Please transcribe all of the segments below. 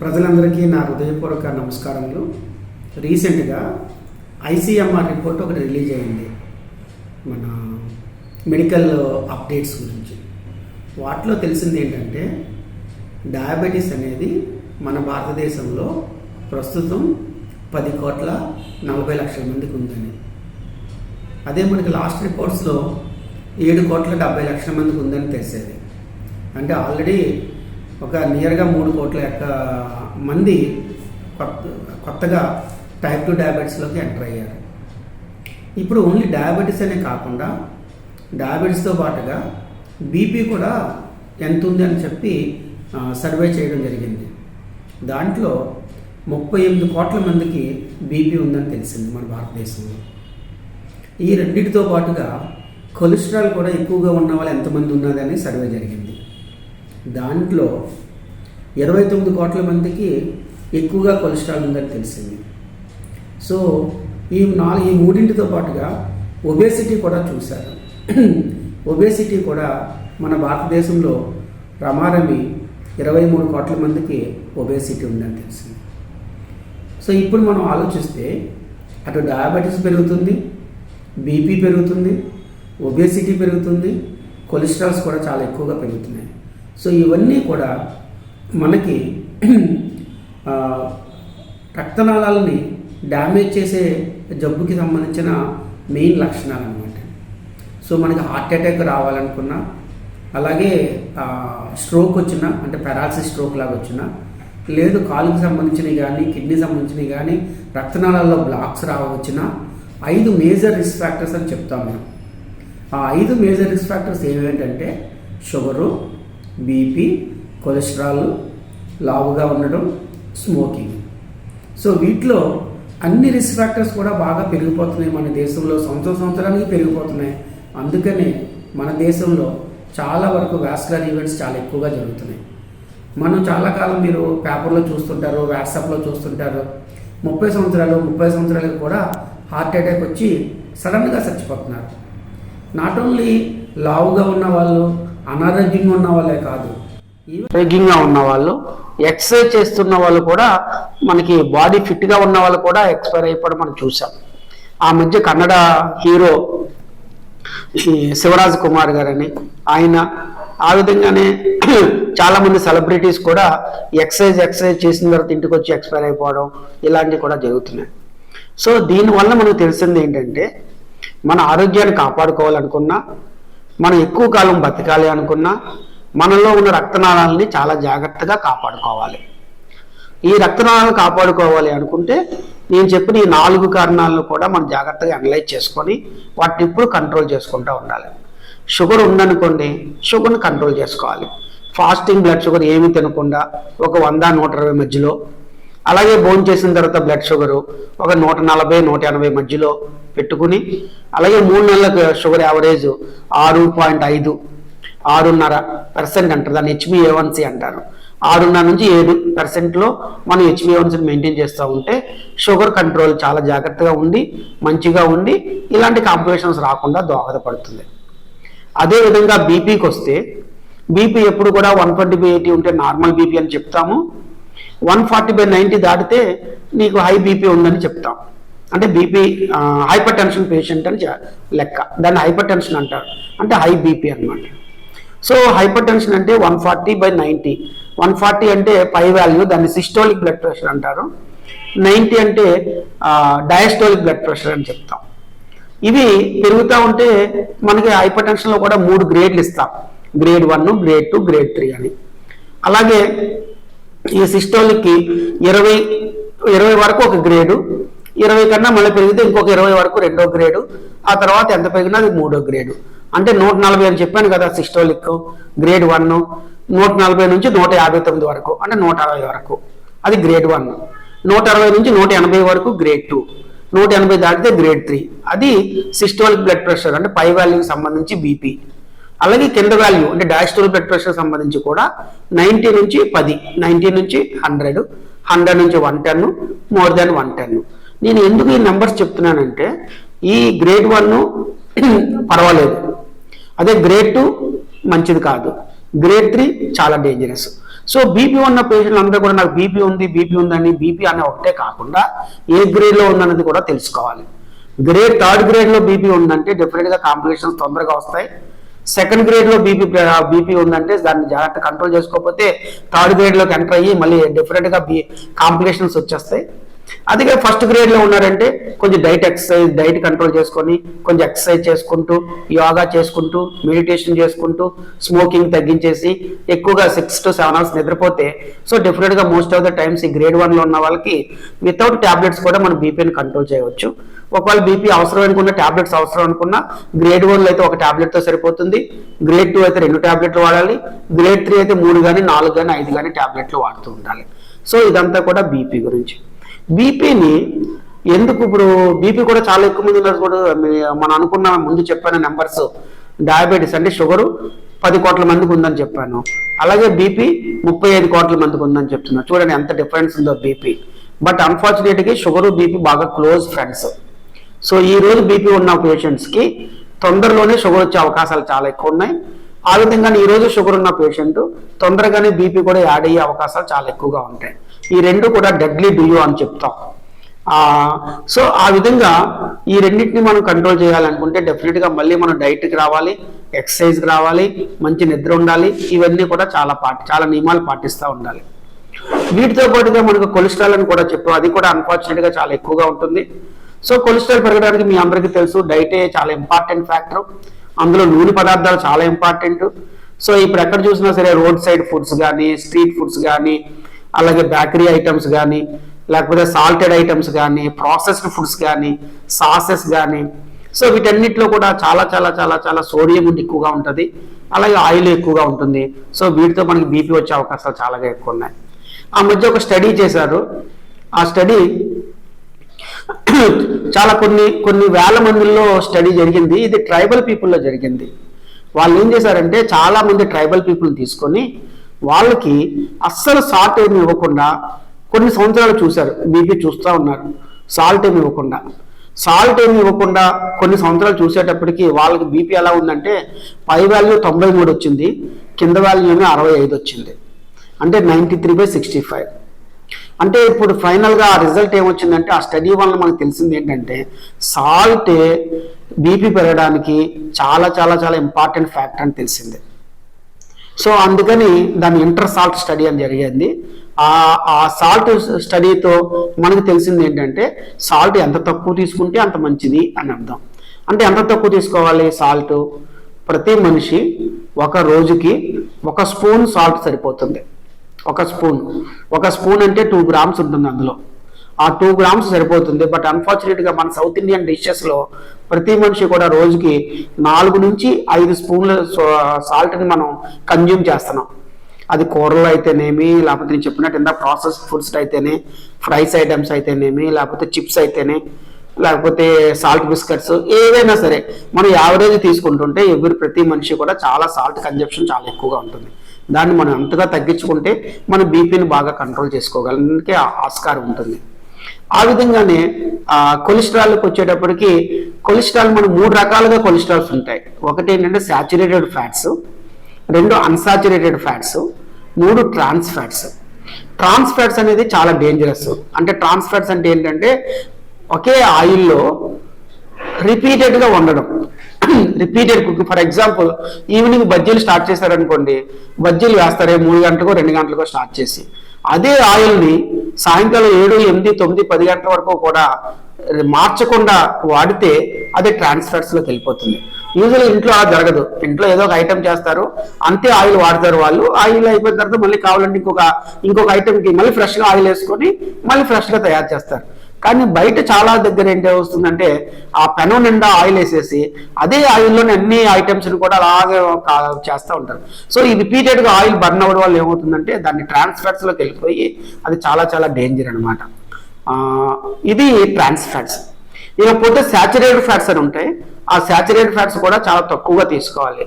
ప్రజలందరికీ నా హృదయపూర్వక నమస్కారములు. రీసెంట్గా ఐసీఎంఆర్ రిపోర్ట్ ఒకటి రిలీజ్ అయింది. మన మెడికల్ అప్డేట్స్ గురించి. వాటిలో తెలిసింది ఏంటంటే డయాబెటీస్ అనేది మన భారతదేశంలో ప్రస్తుతం పది కోట్ల నలభై లక్షల మందికి ఉందని. అదే మనకి లాస్ట్ రిపోర్ట్స్లో ఏడు కోట్ల డెబ్బై లక్షల మందికి ఉందని తెలిసేది. అంటే ఆల్రెడీ ఒక నియర్గా మూడు కోట్ల యొక్క మంది కొత్త కొత్తగా టైప్ టూ డయాబెటీస్లోకి ఎంటర్ అయ్యారు. ఇప్పుడు ఓన్లీ డయాబెటీస్ అనే కాకుండా డయాబెటీస్తో పాటుగా బీపీ కూడా ఎంత ఉంది అని చెప్పి సర్వే చేయడం జరిగింది. దాంట్లో ముప్పై ఎనిమిది కోట్ల మందికి బీపీ ఉందని తెలిసింది మన భారతదేశంలో. ఈ రెండింటితో పాటుగా కొలెస్ట్రాల్ కూడా ఎక్కువగా ఉన్న వాళ్ళు ఎంతమంది ఉన్నదని సర్వే జరిగింది. దాంట్లో ఇరవై తొమ్మిది కోట్ల మందికి ఎక్కువగా కొలెస్ట్రాల్ ఉందని తెలిసింది. సో ఈ నాలుగు ఈ మూడింటితో పాటుగా ఒబేసిటీ కూడా చూశారు. ఒబేసిటీ కూడా మన భారతదేశంలో రమారమి ఇరవై మూడు కోట్ల మందికి ఒబేసిటీ ఉందని తెలిసింది. సో ఇప్పుడు మనం ఆలోచిస్తే అటు డయాబెటీస్ పెరుగుతుంది బీపీ పెరుగుతుంది ఒబేసిటీ పెరుగుతుంది కొలెస్ట్రాల్స్ కూడా చాలా ఎక్కువగా పెరుగుతున్నాయి. సో ఇవన్నీ కూడా మనకి రక్తనాళాలని డ్యామేజ్ చేసే జబ్బుకి సంబంధించిన మెయిన్ లక్షణాలు అనమాట సో మనకి హార్ట్ అటాక్ రావాలనుకున్నా అలాగే స్ట్రోక్ వచ్చినా అంటే పెరాలసిస్ స్ట్రోక్ లాగా వచ్చినా లేదు కాలుకి సంబంధించినవి కానీ కిడ్నీ సంబంధించినవి కానీ రక్తనాళాల్లో బ్లాక్స్ రావచ్చినా ఐదు మేజర్ రిస్క్ ఫ్యాక్టర్స్ అని చెప్తాం మేము ఆ ఐదు మేజర్ రిస్క్ ఫ్యాక్టర్స్ ఏమేంటంటే షుగరు బీపీ కొలెస్ట్రాల్ లావుగా ఉండడం స్మోకింగ్ సో వీటిలో అన్ని రిస్క్ ఫ్యాక్టర్స్ కూడా బాగా పెరిగిపోతున్నాయి మన దేశంలో. సంవత్సరం సంవత్సరానికి పెరిగిపోతున్నాయి. అందుకనే మన దేశంలో చాలా వరకు వ్యాస్కులర్ ఈవెంట్స్ చాలా ఎక్కువగా జరుగుతున్నాయి. మనం చాలా కాలం మీరు పేపర్లో చూస్తుంటారు వాట్సాప్లో చూస్తుంటారు. ముప్పై సంవత్సరాలు ముప్పై సంవత్సరాలకు కూడా హార్ట్ అటాక్ వచ్చి సడన్గా చచ్చిపోతున్నారు. నాట్ ఓన్లీ లావుగా ఉన్న వాళ్ళు అనారోగ్యంగా ఉన్న వాళ్ళే కాదు. ఆరోగ్యంగా ఉన్న వాళ్ళు ఎక్సర్సైజ్ చేస్తున్న వాళ్ళు కూడా మనకి బాడీ ఫిట్గా ఉన్న వాళ్ళు కూడా ఎక్స్పైర్ అయిపోవడం మనం చూసాం ఆ మధ్య కన్నడ హీరో శివరాజ్ కుమార్ గారని ఆయన ఆ విధంగానే చాలా మంది సెలబ్రిటీస్ కూడా ఎక్సర్సైజ్ ఎక్సర్సైజ్ చేసిన తర్వాత ఇంటికి వచ్చి ఎక్స్పైర్ అయిపోవడం ఇలాంటివి కూడా జరుగుతున్నాయి. సో దీనివల్ల మనకు తెలిసింది ఏంటంటే మన ఆరోగ్యాన్ని కాపాడుకోవాలనుకున్నా మనం ఎక్కువ కాలం బతకాలి అనుకున్నా మనలో ఉన్న రక్తనాళాలని చాలా జాగ్రత్తగా కాపాడుకోవాలి. ఈ రక్తనాళాలను కాపాడుకోవాలి అనుకుంటే నేను చెప్పిన ఈ నాలుగు కారణాలను కూడా మనం జాగ్రత్తగా అనలైజ్ చేసుకొని వాటిని ఇప్పుడు కంట్రోల్ చేసుకుంటూ ఉండాలి. షుగర్ ఉందనుకోండి షుగర్ని కంట్రోల్ చేసుకోవాలి. ఫాస్టింగ్ బ్లడ్ షుగర్ ఏమి తినకుండా ఒక వంద నూట ఇరవై మధ్యలో అలాగే భోజనం చేసిన తర్వాత బ్లడ్ షుగరు ఒక నూట నలభై నూట ఎనభై మధ్యలో పెట్టుకుని అలాగే మూడు నెలలకు షుగర్ యావరేజ్ ఆరు పాయింట్ ఐదు ఆరున్నర పర్సెంట్ అంటారు. దాన్ని హెచ్బిఏవన్సీ అంటారు. ఆరున్నర నుంచి ఏడు పర్సెంట్లో మనం హెచ్బిఏవన్సీని మెయింటైన్ చేస్తూ ఉంటే షుగర్ కంట్రోల్ చాలా జాగ్రత్తగా ఉండి మంచిగా ఉండి ఇలాంటి కాంప్లికేషన్స్ రాకుండా దోహదపడుతుంది. అదేవిధంగా బీపీకి వస్తే బీపీ ఎప్పుడు కూడా వన్ ట్వంటీ బై ఎయిటీ ఉంటే నార్మల్ బీపీ అని చెప్తాము. వన్ ఫార్టీ బై నైంటీ దాటితే నీకు హై బీపీ ఉందని చెప్తాం. అంటే బీపీ హైపర్ టెన్షన్ పేషెంట్ అని లెక్క. దాన్ని హైపర్ టెన్షన్ అంటారు. అంటే హై బీపీ అన్నమాట. సో హైపర్ టెన్షన్ అంటే one forty by ninety one forty అంటే పై వాల్యూ దాన్ని సిస్టోలిక్ బ్లడ్ ప్రెషర్ అంటారు. నైంటీ అంటే డయాస్టోలిక్ బ్లడ్ ప్రెషర్ అని చెప్తాం. ఇవి పెరుగుతూ ఉంటే మనకి హైపర్ టెన్షన్లో కూడా మూడు గ్రేడ్లు ఇస్తాం. Grade one grade two grade three అని. అలాగే ఈ సిస్టోలిక్కి ఇరవై ఇరవై వరకు ఒక గ్రేడు ఇరవై కన్నా మళ్ళీ పెరిగితే ఇంకొక ఇరవై వరకు రెండో గ్రేడు ఆ తర్వాత ఎంత పెరిగినా అది మూడో గ్రేడు. అంటే నూట నలభై అని చెప్పాను కదా సిస్టోలిక్ గ్రేడ్ వన్ నూట నలభై నుంచి నూట యాభై తొమ్మిది వరకు అంటే నూట అరవై వరకు. అది గ్రేడ్ వన్. నూట అరవై నుంచి నూట ఎనభై వరకు గ్రేడ్ టూ. నూట ఎనభై దాటితే గ్రేడ్ త్రీ. అది సిస్టోలిక్ బ్లడ్ ప్రెషర్ అంటే పై వాల్యూకి సంబంధించి బీపీ. అలాగే కింద వాల్యూ అంటే డాస్టోల్ బ్లడ్ ప్రెషర్ సంబంధించి కూడా నైంటీ నుంచి పది నైంటీ నుంచి హండ్రెడ్ హండ్రెడ్ నుంచి one ten more than one ten నేను ఎందుకు ఈ నెంబర్స్ చెప్తున్నానంటే ఈ గ్రేడ్ వన్ పర్వాలేదు. అదే గ్రేడ్ టూ మంచిది కాదు. గ్రేడ్ త్రీ చాలా డేంజరస్ సో బీపీ ఉన్న పేషెంట్లు అందరూ కూడా నాకు బీపీ ఉంది బీపీ ఉందని బీపీ అనే ఒకటే కాకుండా ఏ గ్రేడ్లో ఉందన్నది కూడా తెలుసుకోవాలి. గ్రేడ్ థర్డ్ గ్రేడ్లో బీపీ ఉందంటే డెఫినెట్గా కాంప్లికేషన్స్ తొందరగా వస్తాయి. సెకండ్ గ్రేడ్లో బీపీ బీపీ ఉందంటే దాన్ని జాగ్రత్త కంట్రోల్ చేసుకోకపోతే థర్డ్ గ్రేడ్లోకి ఎంటర్ అయ్యి మళ్ళీ డిఫరెంట్గా బీ కాంప్లికేషన్స్ వచ్చేస్తాయి. అదిగా ఫస్ట్ గ్రేడ్లో ఉన్నారంటే కొంచెం డైట్ ఎక్సర్సైజ్ డైట్ కంట్రోల్ చేసుకొని కొంచెం ఎక్సర్సైజ్ చేసుకుంటూ యోగా చేసుకుంటూ మెడిటేషన్ చేసుకుంటూ స్మోకింగ్ తగ్గించేసి ఎక్కువగా సిక్స్ టు సెవెన్ అవర్స్ నిద్రపోతే సో డిఫరెంట్గా మోస్ట్ ఆఫ్ ద టైమ్స్ ఈ గ్రేడ్ వన్లో ఉన్న వాళ్ళకి వితౌట్ ట్యాబ్లెట్స్ కూడా మనం బీపీని కంట్రోల్ చేయవచ్చు. ఒకవేళ బీపీ అవసరం అనుకున్న ట్యాబ్లెట్స్ అవసరం అనుకున్నా గ్రేడ్ వన్లో అయితే ఒక టాబ్లెట్తో సరిపోతుంది. గ్రేడ్ టూ అయితే రెండు ట్యాబ్లెట్లు వాడాలి. గ్రేడ్ త్రీ అయితే మూడు కానీ నాలుగు కానీ ఐదు కానీ ట్యాబ్లెట్లు వాడుతూ ఉండాలి. సో ఇదంతా కూడా బీపీ గురించి. బీపీని ఎందుకు ఇప్పుడు బీపీ కూడా చాలా ఎక్కువ మంది ఉన్నారు కూడా మనం అనుకున్న ముందు చెప్పిన నెంబర్స్ డయాబెటీస్ అంటే షుగరు పది కోట్ల మందికి ఉందని చెప్పాను. అలాగే బీపీ ముప్పై ఐదు కోట్ల మందికి ఉందని చెప్తున్నాను చూడండి ఎంత డిఫరెన్స్ ఉందో బీపీ బట్ అన్ఫార్చునేట్గా షుగరు బీపీ బాగా క్లోజ్ ఫ్రెండ్స్ సో ఈ రోజు బీపీ ఉన్న పేషెంట్స్కి తొందరలోనే షుగర్ వచ్చే అవకాశాలు చాలా ఎక్కువ ఉన్నాయి. ఆ విధంగానే ఈ రోజు షుగర్ ఉన్న పేషెంట్ తొందరగానే బీపీ కూడా యాడ్ అయ్యే అవకాశాలు చాలా ఎక్కువగా ఉంటాయి. ఈ రెండు కూడా డెడ్లీ డియో అని చెప్తాం. సో ఆ విధంగా ఈ రెండింటిని మనం కంట్రోల్ చేయాలనుకుంటే డెఫినెట్గా మళ్ళీ మనం డైట్కి రావాలి ఎక్సర్సైజ్కి రావాలి మంచి నిద్ర ఉండాలి ఇవన్నీ కూడా చాలా పాటి చాలా నియమాలు పాటిస్తూ ఉండాలి. వీటితో పాటుగా మనకు కొలెస్ట్రాల్ అని కూడా చెప్పాం. అది కూడా అన్ఫార్చునేట్గా చాలా ఎక్కువగా ఉంటుంది. సో కొలెస్ట్రాల్ పెరగడానికి మీ అందరికీ తెలుసు డైటే చాలా ఇంపార్టెంట్ ఫ్యాక్టర్. అందులో నూనె పదార్థాలు చాలా ఇంపార్టెంట్. సో ఇప్పుడు ఎక్కడ చూసినా సరే రోడ్ సైడ్ ఫుడ్స్ కానీ స్ట్రీట్ ఫుడ్స్ కానీ అలాగే బేకరీ ఐటమ్స్ కానీ లేకపోతే సాల్టెడ్ ఐటమ్స్ కానీ ప్రాసెస్డ్ ఫుడ్స్ కానీ సాసెస్ కానీ సో వీటన్నిటిలో కూడా చాలా చాలా చాలా చాలా సోడియం ఎక్కువగా ఉంటుంది. అలాగే ఆయిల్ ఎక్కువగా ఉంటుంది. సో వీటితో మనకి బీపీ వచ్చే అవకాశాలు చాలా ఎక్కువ ఉన్నాయి. ఆ మధ్య ఒక స్టడీ చేశారు. ఆ స్టడీ చాలా కొన్ని కొన్ని వేల మందిలో స్టడీ జరిగింది. ఇది ట్రైబల్ పీపుల్లో జరిగింది. వాళ్ళు ఏం చేశారంటే చాలా మంది ట్రైబల్ పీపుల్ తీసుకొని వాళ్ళకి అస్సలు సాల్ట్ ఏమి ఇవ్వకుండా కొన్ని సంవత్సరాలు చూశారు. బీపీ చూస్తూ ఉన్నారు. సాల్ట్ ఏమి ఇవ్వకుండా. సాల్ట్ ఏమి ఇవ్వకుండా కొన్ని సంవత్సరాలు చూసేటప్పటికి వాళ్ళకి బీపీ ఎలా ఉందంటే పై వాల్యూ తొంభై మూడు వచ్చింది. కింద వాల్యూ ఏమి అరవై ఐదు వచ్చింది. అంటే ninety three by sixty five అంటే ఇప్పుడు ఫైనల్గా ఆ రిజల్ట్ ఏమొచ్చిందంటే ఆ స్టడీ వల్ల మనకు తెలిసింది ఏంటంటే సాల్ట్ బీపీ పెరగడానికి చాలా చాలా చాలా ఇంపార్టెంట్ ఫ్యాక్టర్ అని తెలిసింది. సో అందుకని దాని ఇంటర్ సాల్ట్ స్టడీ అని జరిగింది. ఆ ఆ సాల్ట్ స్టడీతో మనకు తెలిసింది ఏంటంటే సాల్ట్ ఎంత తక్కువ తీసుకుంటే అంత మంచిది అని అర్థం. అంటే ఎంత తక్కువ తీసుకోవాలి సాల్ట్ ప్రతి మనిషి ఒక రోజుకి ఒక స్పూన్ సాల్ట్ సరిపోతుంది. ఒక స్పూన్. ఒక స్పూన్ అంటే టూ గ్రామ్స్ ఉంటుంది అందులో. ఆ టూ గ్రామ్స్ సరిపోతుంది. బట్ అన్ఫార్చునేట్గా మన సౌత్ ఇండియన్ డిషెస్లో ప్రతి మనిషి కూడా రోజుకి నాలుగు నుంచి ఐదు స్పూన్ల సాల్ట్ని మనం కన్జ్యూమ్ చేస్తున్నాం. అది కూరలు అయితేనేమి లేకపోతే నేను చెప్పినట్టు ఇందా ప్రాసెస్ ఫుడ్స్ అయితేనే ఫ్రైస్ ఐటమ్స్ అయితేనేమి లేకపోతే చిప్స్ అయితేనే లేకపోతే సాల్ట్ బిస్కెట్స్ ఏదైనా సరే మనం యావరేజ్ తీసుకుంటుంటే ఎవరి ప్రతి మనిషి కూడా చాలా సాల్ట్ కన్జప్షన్ చాలా ఎక్కువగా ఉంటుంది. దాన్ని మనం అంతగా తగ్గించుకుంటే మన బీపీని బాగా కంట్రోల్ చేసుకోగలడానికి ఆస్కారం ఉంటుంది. ఆ విధంగానే కొలెస్ట్రాల్కి వచ్చేటప్పటికి కొలెస్ట్రాల్ మనం మూడు రకాలుగా కొలెస్ట్రాల్స్ ఉంటాయి. ఒకటి ఏంటంటే శాచురేటెడ్ ఫ్యాట్స్ రెండు అన్సాచురేటెడ్ ఫ్యాట్స్ మూడు ట్రాన్స్ ఫ్యాట్స్ ట్రాన్స్ ఫ్యాట్స్ అనేది చాలా డేంజరస్ అంటే ట్రాన్స్ ఫ్యాట్స్ అంటే ఏంటంటే ఒకే ఆయిల్లో రిపీటెడ్గా వండడం. Repeated cooking for example evening బజ్జీలు స్టార్ట్ చేశారనుకోండి బజ్జీలు వేస్తారే మూడు గంటలకు రెండు గంటలకో స్టార్ట్ చేసి. అదే ఆయిల్ని సాయంకాలం ఏడు ఎనిమిది తొమ్మిది పది గంటల వరకు కూడా మార్చకుండా వాడితే అది ట్రాన్స్ఫర్స్లోకి వెళ్ళిపోతుంది. యూజువల్ ఇంట్లో అలా జరగదు. ఇంట్లో ఏదో ఒక ఐటెం చేస్తారు అంతే ఆయిల్ వాడతారు వాళ్ళు. ఆయిల్ అయిపోయిన తర్వాత మళ్ళీ కావాలంటే ఇంకొక ఇంకొక ఐటెంకి మళ్ళీ ఫ్రెష్గా ఆయిల్ వేసుకొని మళ్ళీ ఫ్రెష్గా తయారు చేస్తారు. కానీ బయట చాలా దగ్గర ఏంటి వస్తుందంటే ఆ పెనం నిండా ఆయిల్ వేసేసి అదే ఆయిల్లోనే అన్ని ఐటమ్స్ని కూడా అలాగే చేస్తూ ఉంటారు. సో ఈ రిపీటెడ్గా ఆయిల్ బర్న్ అవ్వడం వల్ల ఏమవుతుందంటే దాన్ని ట్రాన్స్ఫ్యాట్స్లోకి వెళ్ళిపోయి అది చాలా చాలా డేంజర్ అనమాట ఇది ట్రాన్స్ఫ్యాట్స్ ఇకపోతే శాచురేటెడ్ ఫ్యాట్స్ అని ఉంటాయి. ఆ శాచురేటెడ్ ఫ్యాట్స్ కూడా చాలా తక్కువగా తీసుకోవాలి.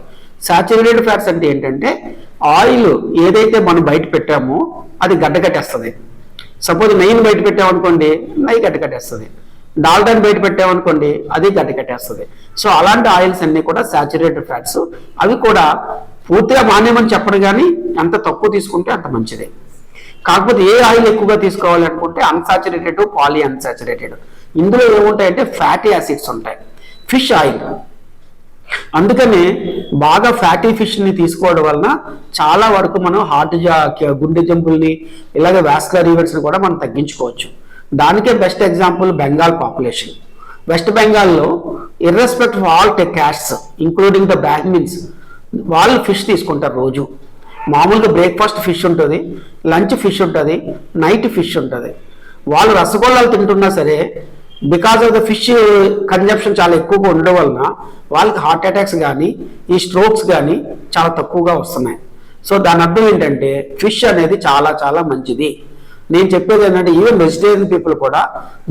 శాచురేటెడ్ ఫ్యాట్స్ అంటే ఏంటంటే ఆయిల్ ఏదైతే మనం బయట పెట్టామో అది గడ్డకట్టేస్తుంది. సపోజ్ నెయ్యిని బయట పెట్టామనుకోండి నెయ్యి గడ్డకట్టేస్తుంది డాల్డాని బయట పెట్టామనుకోండి అది గడ్డకట్టేస్తుంది సో అలాంటి ఆయిల్స్ అన్ని కూడా శాచురేటెడ్ ఫ్యాట్స్ అవి కూడా పూర్తిగా మానేమని చెప్పడం కానీ ఎంత తక్కువ తీసుకుంటే అంత మంచిదే. కాకపోతే ఏ ఆయిల్ ఎక్కువగా తీసుకోవాలి అనుకుంటే అన్సాచురేటెడ్ పాలీ అన్సాచురేటెడ్ ఇందులో ఏముంటాయంటే ఫ్యాటీ యాసిడ్స్ ఉంటాయి. ఫిష్ ఆయిల్ అందుకనే బాగా ఫ్యాటీ ఫిష్ని తీసుకోవడం వలన చాలా వరకు మనం హార్ట్ జా గుండె జంపుల్ని ఇలాగే వాస్కులర్ ఈవెంట్స్ని కూడా మనం తగ్గించుకోవచ్చు. దానికే best example Bengal population West బెంగాల్లో irrespective of all tech castes including the Brahmins వాళ్ళు ఫిష్ తీసుకుంటారు రోజు. మామూలుగా బ్రేక్ఫాస్ట్ ఫిష్ ఉంటుంది లంచ్ ఫిష్ ఉంటుంది నైట్ ఫిష్ ఉంటుంది. వాళ్ళు రసగొల్లాలు తింటున్నా సరే because of the fish consumption చాలా ఎక్కువగా ఉండడం వలన వాళ్ళకి హార్ట్ అటాక్స్ కానీ ఈ స్ట్రోక్స్ కానీ చాలా తక్కువగా వస్తున్నాయి. సో దాని అర్థం ఏంటంటే ఫిష్ అనేది చాలా చాలా మంచిది. నేను చెప్పేది ఏంటంటే ఈవెన్ వెజిటేరియన్ పీపుల్ కూడా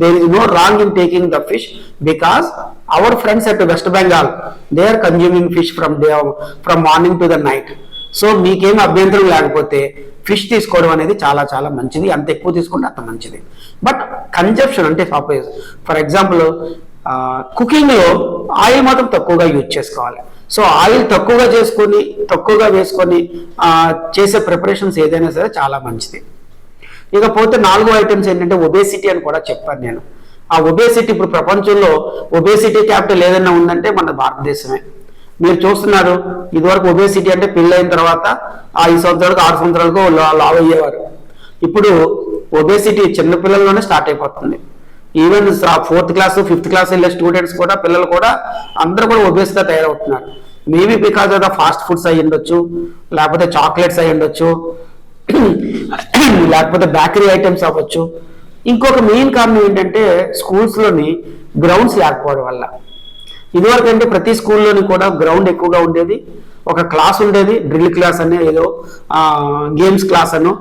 there is no wrong in taking the fish because our friends at West Bengal they are consuming fish from day from morning to the night so మీకేం అభ్యంతరం లేకపోతే ఫిష్ తీసుకోవడం అనేది చాలా చాలా మంచిది. అంత ఎక్కువ తీసుకుంటే అంత మంచిది. బట్ కన్జప్షన్ అంటే సపోజ్ ఫర్ ఎగ్జాంపుల్ కుకింగ్లో ఆయిల్ మాత్రం తక్కువగా యూజ్ చేసుకోవాలి. సో ఆయిల్ తక్కువగా చేసుకొని తక్కువగా వేసుకొని చేసే ప్రిపరేషన్స్ ఏదైనా సరే చాలా మంచిది. ఇకపోతే నాలుగో ఐటమ్స్ ఏంటంటే ఒబేసిటీ అని కూడా చెప్పాను నేను. ఆ ఒబేసిటీ ఇప్పుడు ప్రపంచంలో ఒబేసిటీ క్యాపిటల్ ఏదైనా ఉందంటే మన భారతదేశమే. మీరు చూస్తున్నారు ఇదివరకు ఒబేసిటీ అంటే పెళ్ళైన తర్వాత ఆ ఐదు సంవత్సరాలకు ఆరు సంవత్సరాలకు లా- లావ్ అయ్యేవారు. ఇప్పుడు ఒబేసిటీ చిన్న పిల్లల్లోనే స్టార్ట్ అయిపోతుంది. Even fourth class fifth class వెళ్ళే స్టూడెంట్స్ కూడా పిల్లలు కూడా అందరూ కూడా ఒబేస్గా తయారవుతున్నారు. Maybe because of the fast foods అయి ఉండొచ్చు లేకపోతే చాక్లెట్స్ అయి ఉండొచ్చు లేకపోతే బేకరీ ఐటమ్స్ అవ్వచ్చు. ఇంకొక మెయిన్ కారణం ఏంటంటే స్కూల్స్లోని గ్రౌండ్స్ లేకపోవడం వల్ల. ఇదివరకు అంటే ప్రతి స్కూల్లోని కూడా గ్రౌండ్ ఎక్కువగా ఉండేది. ఒక క్లాస్ ఉండేది డ్రిల్ క్లాస్ అని ఏదో గేమ్స్ క్లాస్ అను.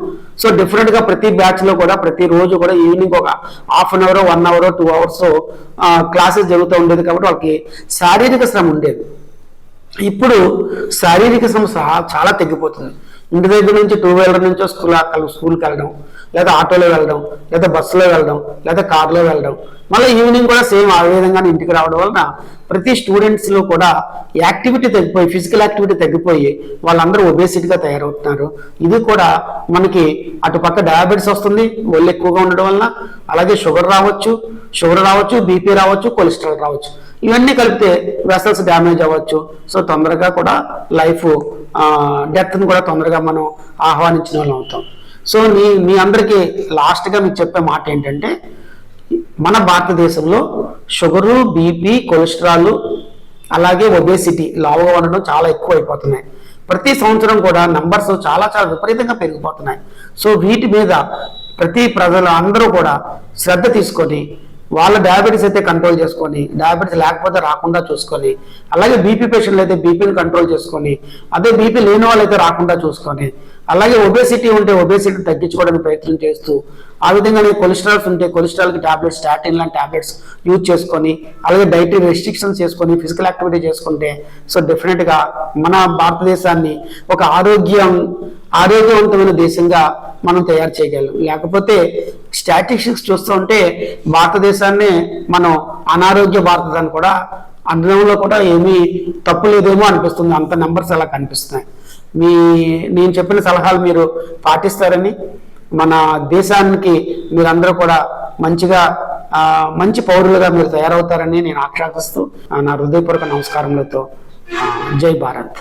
సో డిఫరెంట్గా ప్రతి బ్యాచ్లో కూడా ప్రతి రోజు కూడా ఈవినింగ్ ఒక half an hour one hour two hours classes జరుగుతూ ఉండేది కాబట్టి వాళ్ళకి శారీరక శ్రమ ఉండేది. ఇప్పుడు శారీరక శ్రమ సహా చాలా తగ్గిపోతుంది. ఇంటి దగ్గర నుంచి టూ వీలర్ నుంచో స్కూల్ స్కూల్కి వెళ్ళడం లేదా ఆటోలో వెళ్ళడం లేదా బస్సులో వెళ్ళడం లేదా కార్లో వెళ్ళడం. మళ్ళీ ఈవినింగ్ కూడా సేమ్ ఆ విధంగా ఇంటికి రావడం వలన ప్రతి స్టూడెంట్స్లో కూడా యాక్టివిటీ తగ్గిపోయి ఫిజికల్ యాక్టివిటీ తగ్గిపోయి వాళ్ళందరూ ఒబేసిటీగా తయారవుతున్నారు. ఇది కూడా మనకి అటుపక్క డయాబెటీస్ వస్తుంది ఒళ్ళు ఎక్కువగా ఉండడం వలన. అలాగే షుగర్ రావచ్చు షుగర్ రావచ్చు బీపీ రావచ్చు కొలెస్ట్రాల్ రావచ్చు. ఇవన్నీ కలిపితే వెసల్స్ డ్యామేజ్ అవ్వచ్చు. సో తొందరగా కూడా లైఫ్ డెత్ని కూడా తొందరగా మనం ఆహ్వానించిన వాళ్ళం అవుతాం. సో నీ మీ అందరికీ లాస్ట్గా మీకు చెప్పే మాట ఏంటంటే మన భారతదేశంలో షుగరు బీపీ కొలెస్ట్రాల్ అలాగే ఒబేసిటీ లావుగా ఉండడం చాలా ఎక్కువ అయిపోతున్నాయి ప్రతి సంవత్సరం కూడా నంబర్స్ చాలా చాలా విపరీతంగా పెరిగిపోతున్నాయి. సో వీటి మీద ప్రతి ప్రజలు అందరూ కూడా శ్రద్ధ తీసుకొని వాళ్ళ డయాబెటీస్ అయితే కంట్రోల్ చేసుకొని డయాబెటీస్ లేకపోతే రాకుండా చూసుకొని అలాగే బీపీ పేషెంట్లు అయితే బీపీని కంట్రోల్ చేసుకొని అదే బీపీ లేని వాళ్ళైతే రాకుండా చూసుకొని అలాగే ఒబేసిటీ ఉంటే ఒబేసిటీ తగ్గించుకోవడానికి ప్రయత్నం చేస్తూ ఆ విధంగానే కొలెస్ట్రాల్స్ ఉంటే కొలెస్ట్రాల్కి ట్యాబ్లెట్స్ స్టాటిన్ లాంటి టాబ్లెట్స్ యూజ్ చేసుకొని అలాగే డైటరీ రెస్ట్రిక్షన్స్ చేసుకొని ఫిజికల్ యాక్టివిటీ చేసుకుంటే సో డెఫినెట్గా మన భారతదేశాన్ని ఒక ఆరోగ్యం ఆరోగ్యవంతమైన దేశంగా మనం తయారు చేయగలం. లేకపోతే స్టాటిస్టిక్స్ చూస్తుంటే భారతదేశాన్ని మనం అనారోగ్య భారతదేశాన్ని కూడా అందులో కూడా ఏమీ తప్పు లేదేమో అనిపిస్తుంది. అంత నెంబర్స్ అలా కనిపిస్తున్నాయి. మీ నేను చెప్పిన సలహాలు మీరు పాటిస్తారని మన దేశానికి మీరందరూ కూడా మంచిగా మంచి పౌరులుగా మీరు తయారవుతారని నేను ఆకాంక్షిస్తూ నా హృదయపూర్వక నమస్కారములతో జై భారత్.